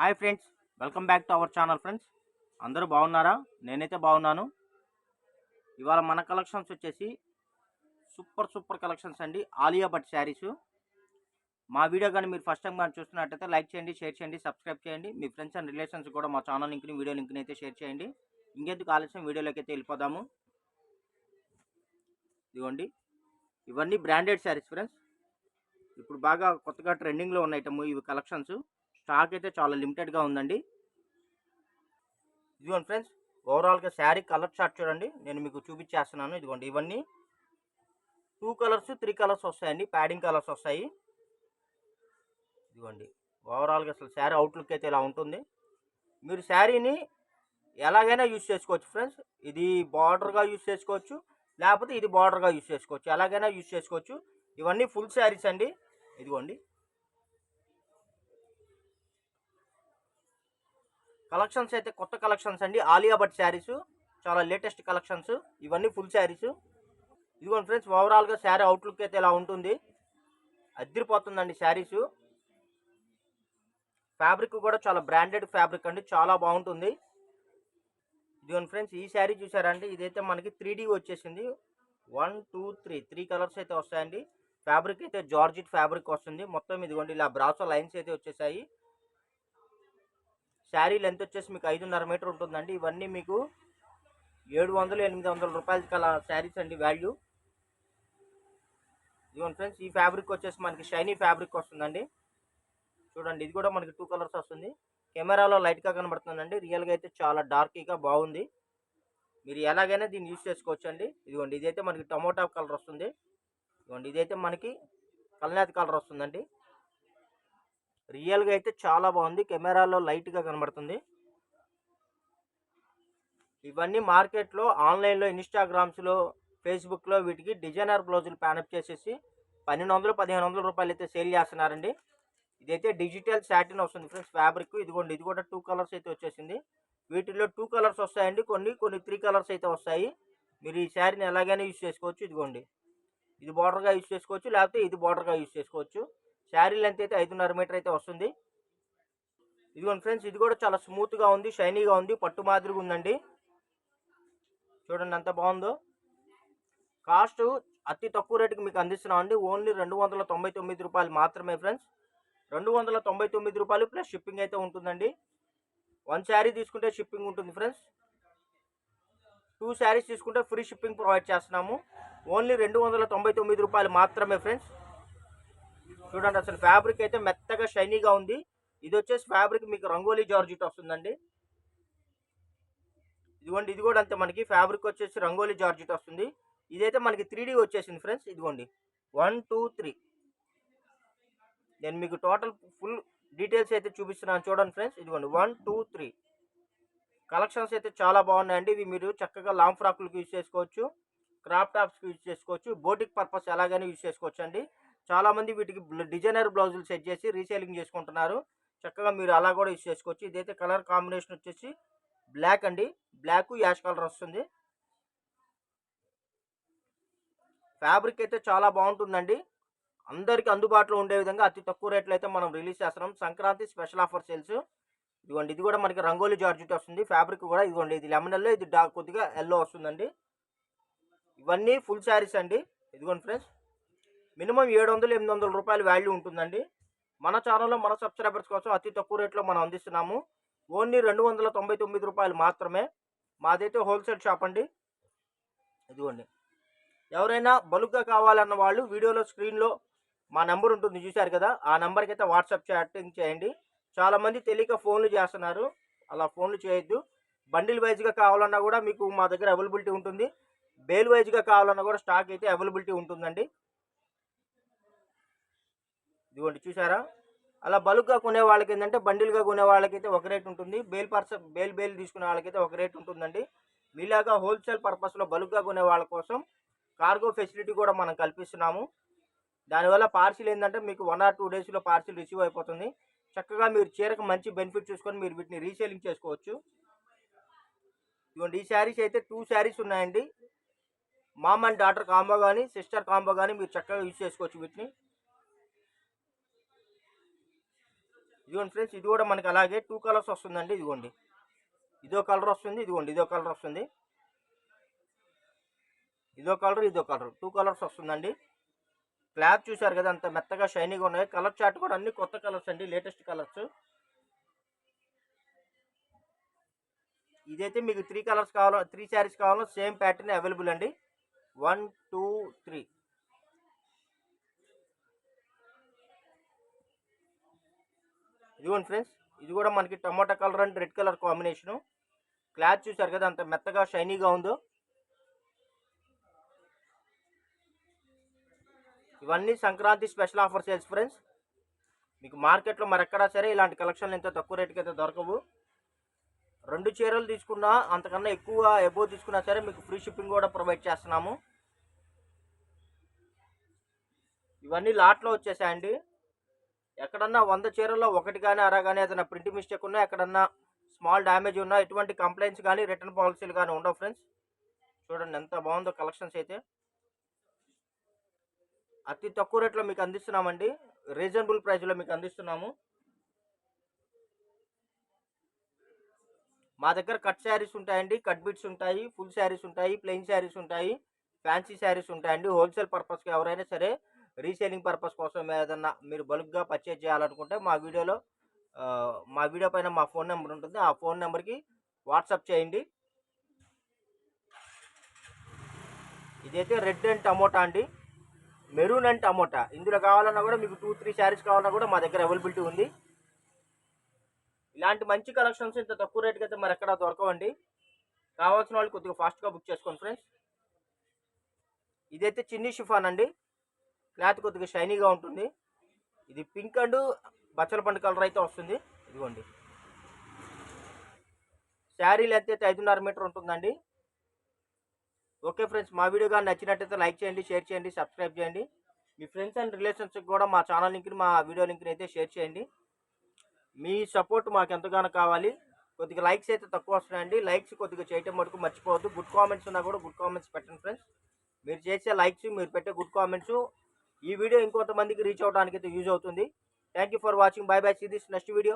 Hi friends welcome back to our channel friends. అందరూ బాగున్నారా? నేనైతే బాగున్నాను. ఇవాళ మన కలెక్షన్స్ వచ్చేసి సూపర్ సూపర్ కలెక్షన్స్ అండి. ఆలియా భట్ శారీస్. మా వీడియో కానీ మీరు ఫస్ట్ టైం కానీ చూస్తున్నట్టయితే లైక్ చేయండి షేర్ చేయండి సబ్స్క్రైబ్ చేయండి. మీ ఫ్రెండ్స్ అండ్ రిలేషన్స్ కూడా మా ఛానల్ లింక్ని వీడియో లింక్ని అయితే షేర్ చేయండి. ఇంకెందుకు ఆలస్యం? వీడియోలోకి అయితే వెళ్ళిపోదాము. ఇదిగోండి. ఇవన్నీ బ్రాండెడ్ శారీస్ ఫ్రెండ్స్. ఇప్పుడు బాగా కొత్తగా ట్రెండింగ్లో ఉన్న ఐటమ్ ఇవి కలెక్షన్స్. స్టాక్ అయితే చాలా లిమిటెడ్గా ఉందండి. ఇదిగోండి ఫ్రెండ్స్ ఓవరాల్గా శారీ కలర్ చార్ట్ చూడండి. నేను మీకు చూపించేస్తున్నాను. ఇదిగోండి ఇవన్నీ టూ కలర్స్ త్రీ కలర్స్ వస్తాయండి. ప్యాడింగ్ కలర్స్ వస్తాయి. ఇదిగోండి ఓవరాల్గా అసలు శారీ అవుట్లుక్ అయితే ఇలా ఉంటుంది. మీరు శారీని ఎలాగైనా యూజ్ చేసుకోవచ్చు ఫ్రెండ్స్. ఇది బార్డర్గా యూజ్ చేసుకోవచ్చు. లేకపోతే ఇది బార్డర్గా యూజ్ చేసుకోవచ్చు. ఎలాగైనా యూజ్ చేసుకోవచ్చు. ఇవన్నీ ఫుల్ శారీస్ అండి. ఇదిగోండి కలెక్షన్స్ అయితే కొత్త కలెక్షన్స్ అండి. ఆలియా భట్ శారీస్ చాలా లేటెస్ట్ కలెక్షన్స్. ఇవన్నీ ఫుల్ శారీస్. ఇదిగోండి ఫ్రెండ్స్ ఓవరాల్గా శారీ అవుట్లుక్ అయితే ఇలా ఉంటుంది. అద్దరిపోతుందండి శారీస్. ఫ్యాబ్రిక్ కూడా చాలా బ్రాండెడ్ ఫ్యాబ్రిక్ అండి. చాలా బాగుంటుంది. ఇదిగోండి ఫ్రెండ్స్ ఈ శారీ చూసారండి ఇదైతే మనకి త్రీ వచ్చేసింది. One two three three colours అయితే వస్తాయండి. ఫ్యాబ్రిక్ అయితే జార్జిట్ ఫ్యాబ్రిక్ వస్తుంది. మొత్తం ఇదిగోండి ఇలా బ్రాసో లైన్స్ అయితే వచ్చేసాయి. శారీ లెంత్ వచ్చేసి మీకు ఐదున్నర మీటర్ ఉంటుందండి. ఇవన్నీ మీకు ఏడు వందలు ఎనిమిది వందల రూపాయల కల శారీస్ అండి వాల్యూ ఇదిగోండి ఫ్రెండ్స్ ఈ ఫ్యాబ్రిక్ వచ్చేసి మనకి షైనీ ఫ్యాబ్రిక్ వస్తుందండి. చూడండి ఇది కూడా మనకి టూ కలర్స్ వస్తుంది. కెమెరాలో లైట్గా కనబడుతుందండి. రియల్గా అయితే చాలా డార్కీగా బాగుంది. మీరు ఎలాగైనా దీన్ని యూజ్ చేసుకోవచ్చు అండి ఇదిగోండి ఇదైతే మనకి టమోటా కలర్ వస్తుంది. ఇదిగోండి ఇదైతే మనకి కల్నాథ్ కలర్ వస్తుందండి. రియల్గా అయితే చాలా బాగుంది. కెమెరాలో లైట్గా కనబడుతుంది. ఇవన్నీ మార్కెట్లో ఆన్లైన్లో ఇన్స్టాగ్రామ్స్లో ఫేస్బుక్లో వీటికి డిజైనర్ బ్లౌజులు ప్యానప్ చేసేసి పన్నెండు వందలు పదిహేను వందల రూపాయలు అయితే సేల్ చేస్తున్నారండి. ఇదైతే డిజిటల్ శాటిన్ వస్తుంది ఫ్రెండ్స్ ఫ్యాబ్రిక్ ఇదిగోండి ఇది కూడా టూ కలర్స్ అయితే వచ్చేసింది. వీటిలో టూ కలర్స్ వస్తాయండి. కొన్ని కొన్ని త్రీ కలర్స్ అయితే వస్తాయి. మీరు ఈ శారీని ఎలాగైనా యూజ్ చేసుకోవచ్చు. ఇదిగోండి. ఇది బార్డర్గా యూజ్ చేసుకోవచ్చు. లేకపోతే ఇది బార్డర్గా యూజ్ చేసుకోవచ్చు. శారీ లెంత్ అయితే ఐదున్నర మీటర్ అయితే వస్తుంది. ఇదిగోండి ఫ్రెండ్స్ ఇది కూడా చాలా స్మూత్గా ఉంది షైనీగా ఉంది పట్టు మాదిరిగా ఉందండి. చూడండి ఎంత బాగుందో. కాస్ట్ అతి తక్కువ రేటుకి మీకు అందిస్తున్నాం అండి. ఓన్లీ రెండు వందల తొంభై తొమ్మిది రూపాయలు మాత్రమే ఫ్రెండ్స్ రెండు వందల తొంభై తొమ్మిది రూపాయలు ప్లస్ షిప్పింగ్ అయితే ఉంటుందండి. వన్ శారీ తీసుకుంటే షిప్పింగ్ ఉంటుంది ఫ్రెండ్స్ టూ శారీస్ తీసుకుంటే ఫ్రీ షిప్పింగ్ ప్రొవైడ్ చేస్తున్నాము. ఓన్లీ రెండు వందల తొంభై తొమ్మిది రూపాయలు మాత్రమే ఫ్రెండ్స్ చూడండి అసలు ఫ్యాబ్రిక్ అయితే మెత్తగా షైనీగా ఉంది. ఇది వచ్చేసి ఫ్యాబ్రిక్ మీకు రంగోలీ జార్జిట్ వస్తుందండి. ఇదిగోండి ఇది కూడా అంతే మనకి. ఫ్యాబ్రిక్ వచ్చేసి రంగోలీ జార్జిట్ వస్తుంది. ఇదైతే మనకి త్రీ వచ్చేసింది ఫ్రెండ్స్ ఇదిగోండి. వన్ టూ త్రీ నేను మీకు టోటల్ ఫుల్ డీటెయిల్స్ అయితే చూపిస్తున్నాను. చూడండి ఫ్రెండ్స్ ఇదిగోండి వన్ టూ త్రీ కలెక్షన్స్ అయితే చాలా బాగున్నాయండి. ఇవి మీరు చక్కగా లాంగ్ ఫ్రాక్లకు యూజ్ చేసుకోవచ్చు. క్రాప్ టాప్స్కి యూజ్ చేసుకోవచ్చు. బోటిక్ పర్పస్ ఎలాగైనా యూజ్ చేసుకోవచ్చు అండి చాలామంది వీటికి డిజైనర్ బ్లౌజులు సెట్ చేసి రీసేలింగ్ చేసుకుంటున్నారు. చక్కగా మీరు అలా కూడా యూజ్ చేసుకోవచ్చు. ఇదైతే కలర్ కాంబినేషన్ వచ్చేసి బ్లాక్ అండి. బ్లాక్ యాష్ కలర్ వస్తుంది. ఫ్యాబ్రిక్ అయితే చాలా బాగుంటుందండి. అందరికీ అందుబాటులో ఉండే విధంగా అతి తక్కువ రేట్లో అయితే మనం రిలీజ్ చేస్తున్నాం. Sankranti special offer sales. ఇదిగోండి ఇది కూడా మనకి రంగోలీ జార్జెట్ వస్తుంది. ఫ్యాబ్రిక్ కూడా ఇదిగోండి ఇది లెమన్ ఎల్లో ఇది డార్క్ కొద్దిగా ఎల్లో వస్తుందండి. ఇవన్నీ ఫుల్ శారీస్ అండి. ఇదిగోండి ఫ్రెండ్స్. మినిమం ఏడు వందలు ఎనిమిది వందల రూపాయల వాల్యూ ఉంటుందండి. మన ఛానల్లో మన సబ్స్క్రైబర్స్ కోసం అతి తక్కువ రేట్లో మనం అందిస్తున్నాము. ఓన్లీ రెండు వందల తొంభై తొమ్మిది రూపాయలు మాత్రమే. మాదైతే హోల్సేల్ షాప్ అండి. ఇదిగోండి. ఎవరైనా బలుగ్గా కావాలన్న వాళ్ళు వీడియోలో స్క్రీన్లో మా నెంబర్ ఉంటుంది చూశారు కదా? ఆ నెంబర్కి అయితే వాట్సాప్ చాటింగ్ చేయండి. చాలామంది తెలియక ఫోన్లు చేస్తున్నారు. అలా ఫోన్లు చేయొద్దు. బండిల్ వైజ్గా కావాలన్నా కూడా మీకు మా దగ్గర అవైలబిలిటీ ఉంటుంది. బేల్ వైజ్గా కావాలన్నా కూడా స్టాక్ అయితే అవైలబిలిటీ ఉంటుందండి. ఇదిగోండి చూసారా అలా బల్క్గా కొనే వాళ్ళకి ఏంటంటే బండిల్గా కొనే వాళ్ళకైతే ఒక రేట్ ఉంటుంది. బేల్ పర్స బేల్ బేల్ తీసుకునే వాళ్ళకైతే ఒక రేట్ ఉంటుందండి. మీలాగా హోల్సేల్ పర్పస్లో బల్క్గా కొనే వాళ్ళ కోసం కార్గో ఫెసిలిటీ కూడా మనం కల్పిస్తున్నాము. దానివల్ల పార్సిల్ ఏంటంటే మీకు వన్ ఆర్ టూ డేస్లో పార్సిల్ రిసీవ్ అయిపోతుంది. చక్కగా మీరు చీరకు మంచి బెనిఫిట్ చూసుకొని మీరు వీటిని రీసేలింగ్ చేసుకోవచ్చు. ఇవ్వండి ఈ శారీస్ అయితే టూ శారీస్ ఉన్నాయండి. మామ్ అండ్ డాటర్ కాంబో కానీ సిస్టర్ కాంబో కానీ మీరు చక్కగా యూజ్ చేసుకోవచ్చు వీటిని. ఇదిగోండి ఫ్రెండ్స్ ఇది కూడా మనకి అలాగే టూ కలర్స్ వస్తుందండి ఇదిగోండి. ఇదో కలర్ వస్తుంది ఇదిగోండి ఇదో కలర్ వస్తుంది. ఇదో కలర్ ఇదో కలర్ టూ కలర్స్ వస్తుందండి. క్లాత్ చూశారు కదా అంత మెత్తగా షైనీగా ఉన్నాయి. కలర్ చార్ట్ కూడా అన్ని కొత్త కలర్స్ అండి లేటెస్ట్ కలర్స్ ఇదైతే మీకు త్రీ కలర్స్ కావాలో త్రీ శారీస్ కావాలో సేమ్ ప్యాటర్న్ అవైలబుల్ అండి. వన్ టూ త్రీ ఇదిగోండి ఫ్రెండ్స్ ఇది కూడా మనకి tomato colour and red colour combination. Cloth చూశారు కదా అంత మెత్తగా షైనీగా ఉందో. ఇవన్నీ Sankranti special offer sales friends. మీకు మార్కెట్లో మరెక్కడా సరే ఇలాంటి కలెక్షన్లు ఎంత తక్కువ రేటుకి అయితే దొరకవు. రెండు చీరలు తీసుకున్నా అంతకన్నా ఎక్కువ ఎబో తీసుకున్నా సరే మీకు ఫ్రీ షిప్పింగ్ కూడా ప్రొవైడ్ చేస్తున్నాము. ఇవన్నీ లాట్లో వచ్చేసాయండి. ఎక్కడన్నా వంద చీరల్లో ఒకటి కానీ అరగానే కానీ ఏదైనా ప్రింట్ మిస్టేక్ ఉన్నా ఎక్కడన్నా స్మాల్ డ్యామేజ్ ఉన్నా ఎటువంటి కంప్లైంట్స్ కానీ రిటర్న్ పాలసీలు కానీ ఉండవు ఫ్రెండ్స్ చూడండి ఎంత బాగుందో కలెక్షన్స్ అయితే. అతి తక్కువ రేట్లో మీకు అందిస్తున్నామండి. రీజనబుల్ ప్రైస్లో మీకు అందిస్తున్నాము. మా దగ్గర కట్ శారీస్ ఉంటాయండి. కట్ బిట్స్ ఉంటాయి ఫుల్ శారీస్ ఉంటాయి ప్లెయిన్ శారీస్ ఉంటాయి ఫ్యాన్సీ శారీస్ ఉంటాయండి. హోల్సేల్ పర్పస్కి ఎవరైనా సరే రీసేలింగ్ పర్పస్ కోసం ఏదన్నా మీరు బల్క్గా పర్చేజ్ చేయాలనుకుంటే మా వీడియోలో మా వీడియో పైన మా ఫోన్ నెంబర్ ఉంటుంది. ఆ ఫోన్ నెంబర్కి వాట్సాప్ చేయండి. ఇదైతే రెడ్ అండ్ టమోటా అండి. Maroon and tomato. ఇందులో కావాలన్నా కూడా మీకు టూ త్రీ శారీస్ కావాలన్నా కూడా మా దగ్గర అవైలబిలిటీ ఉంది. ఇలాంటి మంచి కలెక్షన్స్ ఇంత తక్కువ రేటుకి అయితే మరి ఎక్కడ దొరకవండి. కావాల్సిన వాళ్ళు కొద్దిగా ఫాస్ట్గా బుక్ చేసుకోండి ఫ్రెండ్స్. ఇదైతే చిన్ని షిఫాన్ అండి. క్లాత్ కొద్దిగా షైనీగా ఉంటుంది. ఇది పింక్ అండ్ బచ్చల పండు కలర్ అయితే వస్తుంది. ఇదిగోండి. శారీ లెంత్ అయితే ఐదున్నర మీటర్ ఉంటుందండి. ఓకే ఫ్రెండ్స్ మా వీడియో కానీ నచ్చినట్టయితే లైక్ చేయండి షేర్ చేయండి సబ్స్క్రైబ్ చేయండి. మీ ఫ్రెండ్స్ అండ్ రిలేషన్స్కి కూడా మా ఛానల్ లింక్ని మా వీడియో లింక్ని అయితే షేర్ చేయండి. మీ సపోర్ట్ మాకు ఎంతగానో కావాలి. కొద్దిగా లైక్స్ అయితే తక్కువ వస్తున్నాయండి. లైక్స్ కొద్దిగా చేయటం మటుకు మర్చిపోవద్దు. గుడ్ కామెంట్స్ ఉన్నా కూడా గుడ్ కామెంట్స్ పెట్టండి ఫ్రెండ్స్. మీరు చేసే లైక్స్ మీరు పెట్టే గుడ్ కామెంట్స్ ఈ వీడియో ఇంకొంతమందికి రీచ్ అవడానికి అయితే యూజ్ అవుతుంది thank you for watching bye bye see this next video